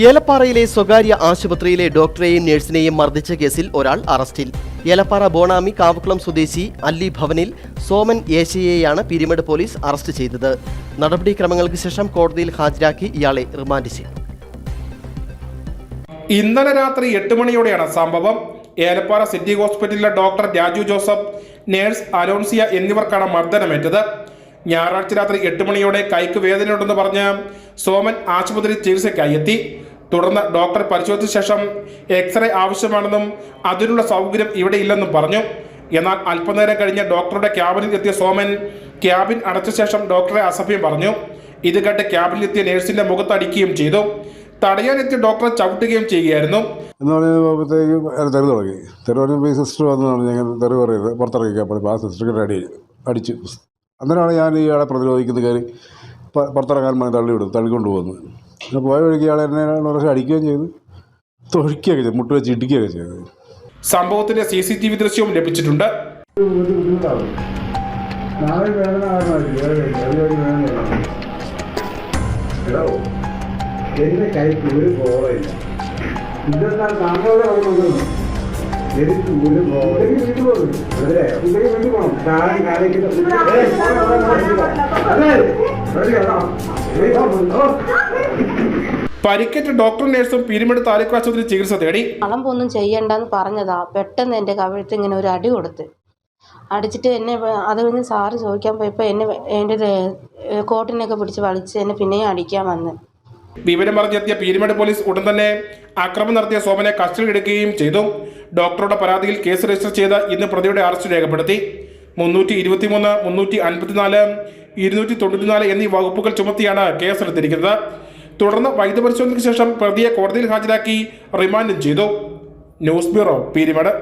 ഏലപ്പാറയിലെ സ്വകാര്യ ആശുപത്രിയിലെ ഡോക്ടറെയും നഴ്സിനെയും മർദ്ദിച്ച കേസിൽ ഒരാൾ അറസ്റ്റിൽ. ഏലപ്പാറ ബോണാമി കാവക്കുളം സ്വദേശി അല്ലി ഭവനിൽ സോമൻ ഏശയെയാണ് പിരിമഡ് പോലീസ് അറസ്റ്റ് ചെയ്തത്. നടപടിക്രമങ്ങൾക്ക് ശേഷം കോടതിയിൽ ഹാജരാക്കി ഇയാളെ റിമാൻഡ് ചെയ്തു. ഇന്നലെ രാത്രി എട്ട് മണിയോടെയാണ് സംഭവം. ഏലപ്പാറ സിറ്റി ഹോസ്പിറ്റലിലെ ഡോക്ടർ രാജു ജോസഫ് നേഴ്സ് അലോൺസിയ എന്നിവർക്കാണ് മർദ്ദനമേറ്റത്. ഞായറാഴ്ച രാത്രി എട്ട് മണിയോടെ കൈക്ക് വേദനയുണ്ടെന്ന് പറഞ്ഞ് സോമൻ ആശുപത്രി ചികിത്സയ്ക്കായി എത്തി. തുടർന്ന് ഡോക്ടർ പരിശോധിച്ച ശേഷം എക്സ്റേ ആവശ്യമാണെന്നും അതിനുള്ള സൗകര്യം ഇവിടെ ഇല്ലെന്നും പറഞ്ഞു. എന്നാൽ അല്പനേരം കഴിഞ്ഞ് ഡോക്ടറുടെ ക്യാബിനിൽ എത്തിയ സോമൻ ക്യാബിൻ അടച്ച ശേഷം ഡോക്ടറെ അസഭ്യം പറഞ്ഞു. ഇത് കേട്ട് ക്യാബിനിലെത്തിയ നേഴ്സിന്റെ മുഖത്ത് അടിക്കുകയും ചെയ്തു. തടയാനെത്തിയ ഡോക്ടറെ ചവിട്ടുകയും ചെയ്യുകയായിരുന്നു. എന്ന് തുടങ്ങി. സിസ്റ്റർ വന്നു പറഞ്ഞു ഞാൻ തെറി അടിച്ചു. അന്നേരമാണ് ഞാൻ ഇയാളെ പ്രതിരോധിക്കുന്ന കയറി പുറത്തിറങ്ങാൻ പറഞ്ഞ് തള്ളിവിടും തള്ളിക്കൊണ്ട് പോകുന്നത് പിന്നെ പോയ വഴിക്ക് ഇയാളെ എന്നെ കുറച്ച് അടിക്കുകയും ചെയ്തു. തൊഴിക്കുകയൊക്കെ ചെയ്തു മുട്ട് വെച്ച് ഇടിക്കുകയൊക്കെ ചെയ്തു. സംഭവത്തിന്റെ സി സി ടി വി ദൃശ്യവും ലഭിച്ചിട്ടുണ്ട്. നാളെ വേദന എടോ എന്റെ കൈക്ക് ഒരു ബോളില്ല ഇതെന്താ താങ്കളുടെ പരിക്കേറ്റ ഡോക്ടർ നേഴ്സും പീരുമേട് താലൂക്ക് ആശുപത്രി ചികിത്സ തേടി. അളമ്പൊന്നും ചെയ്യണ്ടെന്ന് പറഞ്ഞതാ പെട്ടെന്ന് എന്റെ കവിഴത്ത് ഇങ്ങനെ ഒരു അടി കൊടുത്ത്. അടിച്ചിട്ട് എന്നെ അത് കഴിഞ്ഞ് സാറ് ചോദിക്കാൻ പോയപ്പോൾ എന്നെ എന്റെ കോട്ടിനൊക്കെ പിടിച്ച് വലിച്ച് എന്നെ പിന്നെയും അടിക്കാൻ വന്ന്. വിവരം പറഞ്ഞെത്തിയ പീരുമേട് പോലീസ് ഉടൻ തന്നെ ആക്രമണം നടത്തിയ സോമനെ കസ്റ്റഡിയിലെടുക്കുകയും ചെയ്തു. ഡോക്ടറുടെ പരാതിയിൽ കേസ് രജിസ്റ്റർ ചെയ്ത് ഇന്ന് പ്രതിയുടെ അറസ്റ്റ് രേഖപ്പെടുത്തി. മുന്നൂറ്റി ഇരുപത്തിമൂന്ന് മുന്നൂറ്റി അൻപത്തിനാല് ഇരുന്നൂറ്റി തൊണ്ണൂറ്റിനാല് എന്നീ വകുപ്പുകൾ ചുമത്തിയാണ് കേസെടുത്തിരിക്കുന്നത്. തുടർന്ന് വൈദ്യപരിശോധനയ്ക്ക് ശേഷം പ്രതിയെ കോടതിയിൽ ഹാജരാക്കി റിമാൻഡും ചെയ്തു. News bureau Peermade.